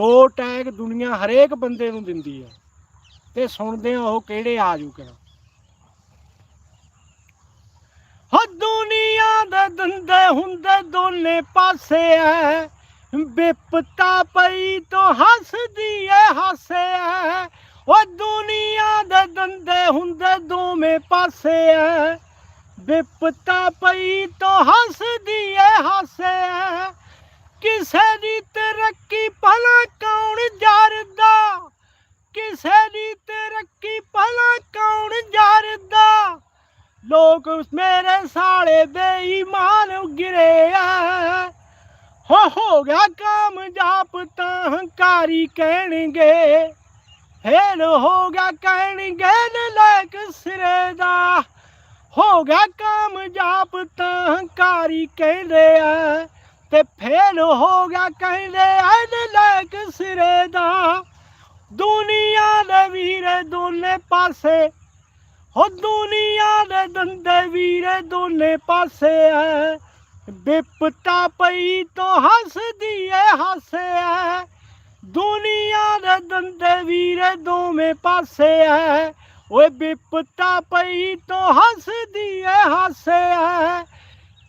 ਦੋ ਟੈਗ ਦੁਨੀਆ ਹਰੇਕ ਬੰਦੇ ਨੂੰ ਦਿੰਦੀ ਹੈ। ਤੇ ਸੁਣਦੇ ਆ ਉਹ ਕਿਹੜੇ ਆ ਜੂ ਕਿਹੜਾ ਹੋ, ਦੁਨੀਆ ਦੇ ਦੰਦੇ ਹੁੰਦੇ ਦੋਨੇ ਪਾਸੇ ਐ ਬਿਪਤਾ ਪਈ ਤੋਂ ਹੱਸਦੀ ਐ ਹਾਸੇ ਐ ਉਹ ਦੁਨੀਆ ਦੇ ਦੰਦੇ ਹੁੰਦੇ ਦੋਵੇਂ ਪਾਸੇ ਐ ਬਿਪਤਾ ਪਈ ਤੋਂ ਹੱਸਦੀ ਐ ਹਾਸੇ ਐ ਕਿਸੇ ਦੀ ਲੋਕ ਮੇਰੇ ਸਾਲੇ ਬੇਈਮਾਨ ਗਿਰੇ ਆ। ਹੋ ਹੋ ਗਿਆ ਜਾਪ ਤਾਂ ਹੰਕਾਰੀ ਕਹਿਣਗੇ। ਫੇਲ ਹੋ ਗਿਆ ਕਹਿਣਗੇ ਨਲਾਇਕ ਸਿਰੇ ਦਾ। ਹੋ ਗਿਆ ਕੰਮ ਜਾਪ ਤਾਂ ਹੰਕਾਰੀ ਕਹਿੰਦੇ ਆ। ਤੇ ਫੇਲ ਹੋ ਗਿਆ ਕਹਿੰਦੇ ਆ ਨਲਾਇਕ ਸਿਰੇ ਦਾ। ਦੁਨੀਆ ਦੇ ਵੀਰੇ ਦੋਨੇ ਪਾਸੇ, ਹੋ ਦੁਨੀਆ ਦੇ ਦੰਦੇ ਵੀਰੇ ਦੋਨੇ ਪਾਸੇ ਐ। ਬਿਪਤਾ ਪਈ ਤੋਂ ਹੱਸਦੀ ਐ ਹਾਸੇ ਐ। ਦੁਨੀਆ ਦੇ ਦੰਦੇ ਵੀਰੇ ਦੋਵੇਂ ਪਾਸੇ ਐ। ਓਏ ਬਿਪਤਾ ਪਈ ਤੋਂ ਹੱਸਦੀ ਐ ਹਾਸੇ ਐ।